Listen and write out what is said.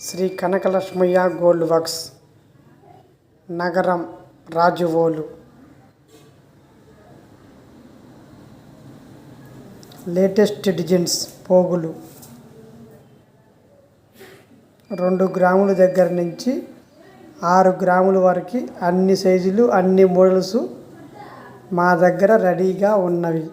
Shri కనకలక్ష్మయ్య gold works నగరం Rajuvolu. Latest designs పోగులు. రెండు గ్రాముల దగ్గర నుంచి ఆరు గ్రాముల వరకు అన్ని సైజులు అన్ని మోడల్స్ మా దగ్గర రెడీగా ఉన్నవి.